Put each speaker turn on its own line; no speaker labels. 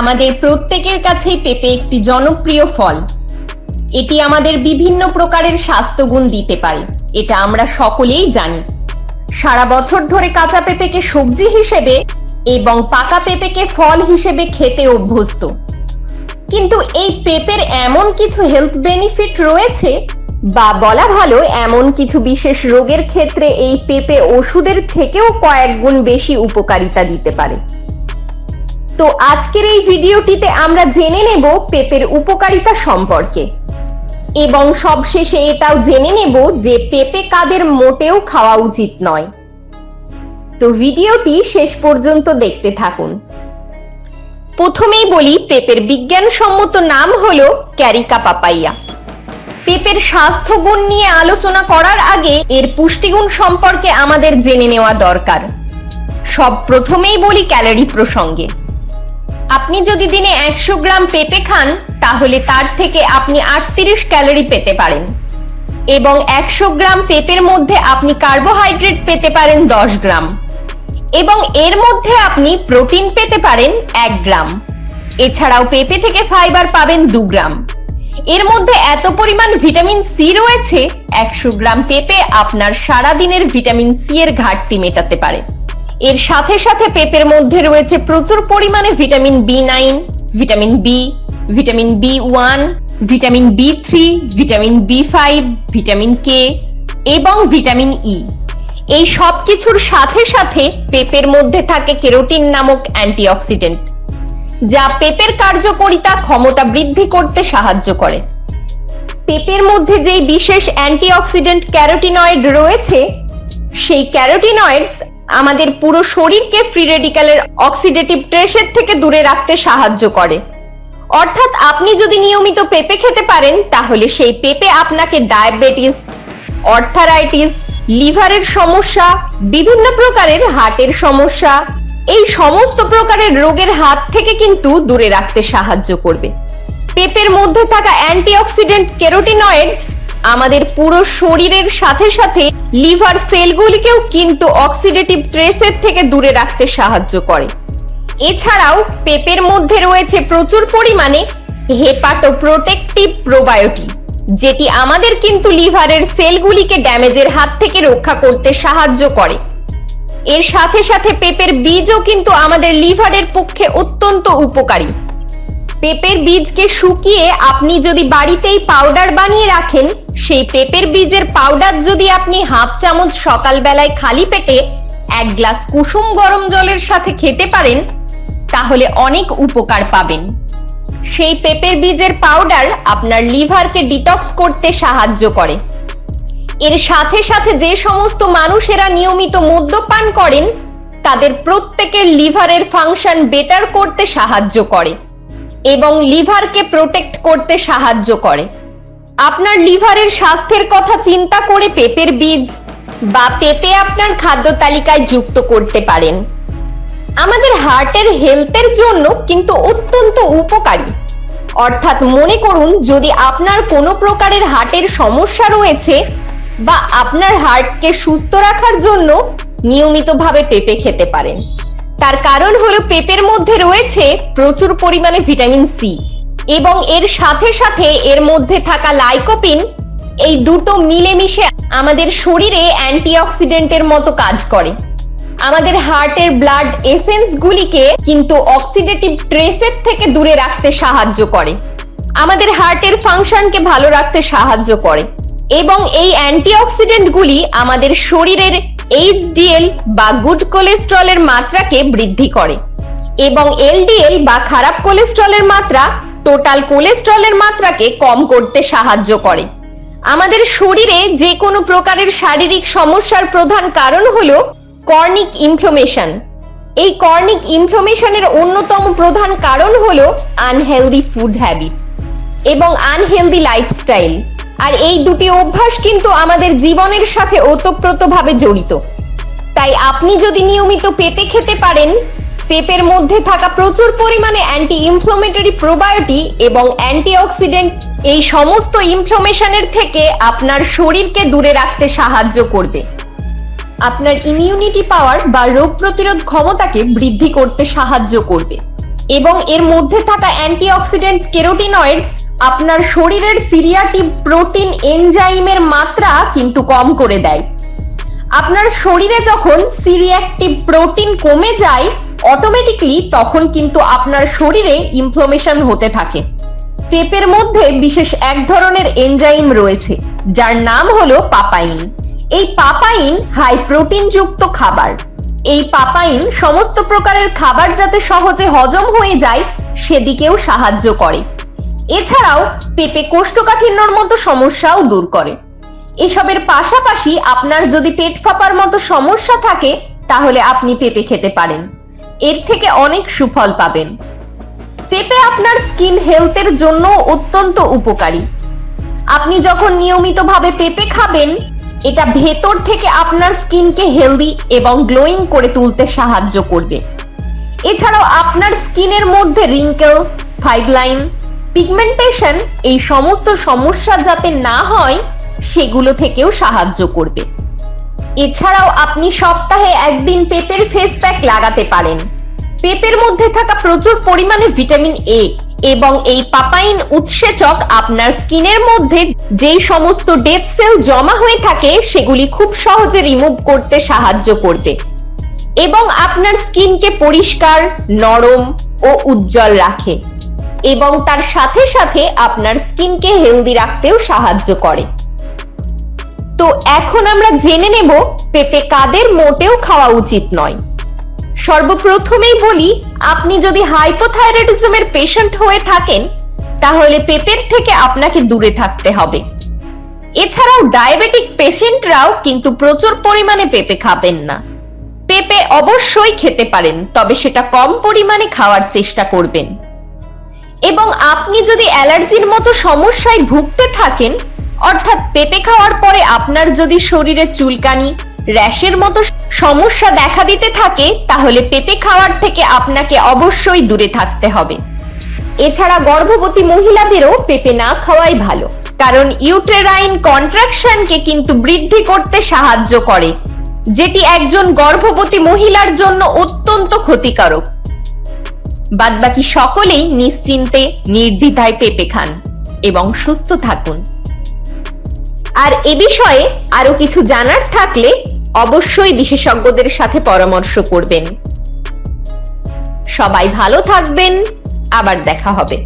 আমাদের প্রত্যেকের কাছেই পেঁপে একটি জনপ্রিয় ফল। এটি আমাদের বিভিন্ন প্রকারের স্বাস্থ্যগুণ দিতে পারে, এটা আমরা সকলেই জানি। সারা বছর ধরে কাঁচা পেঁপেকে সবজি হিসেবে এবং পাকা পেঁপেকে ফল হিসেবে খেতে অভ্যস্ত। কিন্তু এই পেঁপের এমন কিছু হেলথ বেনিফিট রয়েছে, বা বলা ভালো এমন কিছু বিশেষ রোগের ক্ষেত্রে এই পেঁপে ওষুধের থেকেও কয়েক গুণ বেশি উপকারিতা দিতে পারে। তো আজকের এই ভিডিওটিতে আমরা জেনে নেব পেঁপের উপকারিতা সম্পর্কে। এবং সবশেষে এটাও জেনে নেব যে পেঁপে কাদের মোটেও খাওয়া উচিত নয়। তো ভিডিওটি শেষ পর্যন্ত দেখতে থাকুন। প্রথমেই বলি, পেঁপের বিজ্ঞানসম্মত নাম হলো ক্যারিকা পাপাইয়া। পেঁপের স্বাস্থ্যগুণ নিয়ে আলোচনা করার আগে এর পুষ্টিগুণ সম্পর্কে আমাদের জেনে নেওয়া দরকার। সব প্রথমেই বলি ক্যালোরি প্রসঙ্গে। আপনি যদি দিনে একশো গ্রাম পেঁপে খান, তাহলে তার থেকে আপনি আটত্রিশ ক্যালোরি পেতে পারেন। এবং একশো গ্রাম পেঁপের মধ্যে আপনি কার্বোহাইড্রেট পেতে পারেন দশ গ্রাম। এবং এর মধ্যে আপনি প্রোটিন পেতে পারেন এক গ্রাম। এছাড়াও পেঁপে থেকে ফাইবার পাবেন দু গ্রাম। এর মধ্যে এত পরিমাণ ভিটামিন সি রয়েছে, একশো গ্রাম পেঁপে আপনার সারাদিনের ভিটামিন সি এর ঘাটতি মেটাতে পারে। এর সাথে সাথে পেঁপের মধ্যে রয়েছে প্রচুর পরিমাণে vitamin B nine vitamin B vitamin B one vitamin B three vitamin B five vitamin K এবং ভিটামিন ই এই সব কিছুর সাথে সাথে পেঁপের মধ্যে থাকে কেরোটিন নামক অ্যান্টিঅক্সিডেন্ট, যা পেঁপের কার্যকরিতা ক্ষমতা বৃদ্ধি করতে সাহায্য করে। পেঁপের মধ্যে যেই বিশেষ অ্যান্টিঅক্সিডেন্ট ক্যারোটিনয়েড রয়েছে, সেই ক্যারোটিনয়েডস আমাদের পুরো শরীরকে ফ্রি রেডিক্যালের অক্সিডেটিভ ট্রেসের থেকে দূরে রাখতে সাহায্য করে। অর্থাৎ আপনি যদি নিয়মিত পেঁপে খেতে পারেন, তাহলে সেই পেঁপে আপনাকে ডায়াবেটিস অর্থারাইটিস লিভারের সমস্যা, বিভিন্ন প্রকারের হার্টের সমস্যা, এই সমস্ত প্রকারের রোগের হাত থেকে কিন্তু দূরে রাখতে সাহায্য করবে। পেঁপের মধ্যে থাকা অ্যান্টিঅক্সিডেন্ট কেরোটিনয়েড আমাদের পুরো শরীরের সাথে সাথে লিভার সেলগুলিকেও কিন্তু অক্সিডেটিভ ট্রেসের থেকে দূরে রাখতে সাহায্য করে। এছাড়াও পেঁপের মধ্যে রয়েছে প্রচুর পরিমাণে হেপাটো প্রোটেকটিভ প্রোবায়োটি যেটি আমাদের কিন্তু লিভারের সেলগুলিকে ড্যামেজের হাত থেকে রক্ষা করতে সাহায্য করে। এর সাথে সাথে পেঁপের বীজও কিন্তু আমাদের লিভারের পক্ষে অত্যন্ত উপকারী। পেঁপের বীজকে শুকিয়ে আপনি যদি বাড়িতেই পাউডার বানিয়ে রাখেন সেই পেঁপের বীজের পাউডার যদি আপনি হাফ চামচ সকালবেলায় খালি পেটে এক গ্লাস কুসুম গরম জলের সাথে খেতে পারেন, তাহলে অনেক উপকার পাবেন। সেই পেঁপের বীজের পাউডার আপনার লিভারকে ডিটক্স করতে সাহায্য করে। এর সাথে সাথে যে সমস্ত মানুষেরা নিয়মিত মদ্যপান করেন, তাদের প্রত্যেকের লিভারের ফাংশন বেটার করতে সাহায্য করে এবং লিভারকে প্রোটেক্ট করতে সাহায্য করে। আপনার লিভারের স্বাস্থ্যের কথা চিন্তা করে পেঁপের বীজ বা পেঁপে আপনার খাদ্য তালিকায় যুক্ত করতে পারেন। আমাদের হার্টের হেলথের জন্য কিন্তু অত্যন্ত উপকারী। অর্থাৎ মনে করুন, যদি আপনার কোনো প্রকারের হার্টের সমস্যা রয়েছে বা আপনার হার্টকে সুস্থ রাখার জন্য নিয়মিতভাবে পেঁপে খেতে পারেন। তার কারণ হলো পেঁপের মধ্যে রয়েছে প্রচুর পরিমাণে ভিটামিন সি। এবং এর সাথে সাথে এর মধ্যে থাকা লাইকোপিন, এই দুটো মিলেমিশে আমাদের শরীরে অ্যান্টিঅক্সিডেন্টের মতো কাজ করে। আমাদের হার্টের ব্লাড এসেন্স গুলিকে কিন্তু অক্সিডেটিভ ট্রেসের থেকে দূরে রাখতে সাহায্য করে। আমাদের হার্টের ফাংশনকে ভালো রাখতে সাহায্য করে। এবং এই অ্যান্টিঅক্সিডেন্ট গুলি আমাদের শরীরের এইচডিএল বা গুড কোলেস্ট্রলের মাত্রাকে বৃদ্ধি করে। এবং এলডিএল বা খারাপ কোলেস্ট্রলের মাত্রা টোটাল কোলেস্ট্রলের মাত্রাকে কম করতে সাহায্য করে। আমাদের শরীরে যে কোনো প্রকারের শারীরিক সমস্যার প্রধান কারণ হলো কর্নিক ইনফ্লোমেশন এই কর্নিক ইনফ্লোমেশনের অন্যতম প্রধান কারণ হলো আনহেলদি ফুড হ্যাবিট এবং আনহেলদি লাইফস্টাইল আর এই দুটি অভ্যাস কিন্তু আমাদের জীবনের সাথে ওতপ্রোতভাবে জড়িত। তাই আপনি যদি নিয়মিত পেঁপে খেতে পারেন পেঁপের মধ্যে থাকা প্রচুর পরিমাণে অ্যান্টি ইনফ্লোমেটরি প্রোবায়োটি এবং অ্যান্টিঅক্সিডেন্ট এই সমস্ত ইনফ্লোমেশনের থেকে আপনার শরীরকে দূরে রাখতে সাহায্য করবে। আপনার ইমিউনিটি পাওয়ার বা রোগ প্রতিরোধ ক্ষমতাকে বৃদ্ধি করতে সাহায্য করবে। এবং এর মধ্যে থাকা অ্যান্টিঅক্সিডেন্ট কেরোটিনয়েডস আপনার শরীরের সিরিয়াটিভ প্রোটিন এনজাইমের মাত্রা কিন্তু কম করে দেয়। আপনার শরীরে যখন সিরিয়াক্টিভ প্রোটিন কমে যায় অটোমেটিকলি তখন কিন্তু আপনার শরীরে ইনফ্লামেশন হতে থাকে। পেঁপের মধ্যে বিশেষ এক ধরনের এনজাইম রয়েছে, যার নাম হলো পাপাইন। এই পাপাইন হাই প্রোটিন যুক্ত খাবার। এই পাপাইন সমস্ত প্রকারের খাবার যাতে সহজে হজম হয়ে যায়, সেদিকেও সাহায্য করে। এছাড়াও পেঁপে কোষ্ঠকাঠিন্যর মতো সমস্যাও দূর করে। এসবের পাশাপাশি আপনার যদি পেট ফাঁপার মতো সমস্যা থাকে, তাহলে আপনি পেঁপে খেতে পারেন। এর থেকে অনেক সুফল পাবেন। পেঁপে আপনার স্কিন হেলথের জন্য অত্যন্ত উপকারী। আপনি যখন নিয়মিতভাবে পেঁপে খাবেন, এটা ভেতর থেকে আপনার স্কিনকে হেলদি এবং গ্লোয়িং করে তুলতে সাহায্য করবে। এছাড়াও আপনার স্কিনের মধ্যে রিঙ্কেল ফাইভ লাইন পিগমেন্টেশন এই সমস্ত সমস্যা যাতে না হয়, সেগুলো থেকেও সাহায্য করবে। এছাড়াও আপনি সপ্তাহে একদিন পেঁপের ফেস প্যাক লাগাতে পারেন। পেঁপের মধ্যে থাকা প্রচুর পরিমাণে ভিটামিন এ এবং এই পাপাইন উৎসেচক আপনার স্কিনের মধ্যে যেই সমস্ত ডেড সেল জমা হয়ে থাকে, সেগুলি খুব সহজে রিমুভ করতে সাহায্য করবে। এবং আপনার স্কিনকে পরিষ্কার, নরম ও উজ্জ্বল রাখে এবং তার সাথে সাথে আপনার স্কিনকে হেলদি রাখতেও সাহায্য করে। তো এখন আমরা জেনে নেব পেঁপে কাদের মোটেও খাওয়া উচিত নয়। সর্বপ্রথমেই বলি, আপনি যদি হাইপোথাইরয়েডিজমের পেশেন্ট হয়ে থাকেন, তাহলে পেঁপের থেকে আপনাকে দূরে থাকতে হবে। এছাড়াও ডায়াবেটিক পেশেন্টরাও কিন্তু প্রচুর পরিমাণে পেঁপে খাবেন না। পেঁপে অবশ্যই খেতে পারেন, তবে সেটা কম পরিমাণে খাওয়ার চেষ্টা করবেন। এবং আপনি যদি অ্যালার্জির মতো সমস্যায় ভুগতে থাকেন অর্থাৎ পেঁপে খাওয়ার পরে আপনার যদি শরীরে চুলকানি, র্যাশের মতো সমস্যা দেখা দিতে থাকে, তাহলে পেঁপে খাওয়ার থেকে আপনাকে অবশ্যই দূরে থাকতে হবে। এছাড়া গর্ভবতী মহিলাদেরও পেঁপে না খাওয়াই ভালো, কারণ ইউট্রেরাইন কন্ট্রাকশনকে কিন্তু বৃদ্ধি করতে সাহায্য করে, যেটি একজন গর্ভবতী মহিলার জন্য অত্যন্ত ক্ষতিকারক। বাদবাকি সকলেই নিশ্চিন্তে, নির্দ্বিধায় পেঁপে খান এবং সুস্থ থাকুন। আর এ বিষয়ে আরও কিছু জানার থাকলে অবশ্যই বিশেষজ্ঞদের সাথে পরামর্শ করবেন। সবাই ভালো থাকবেন, আবার দেখা হবে।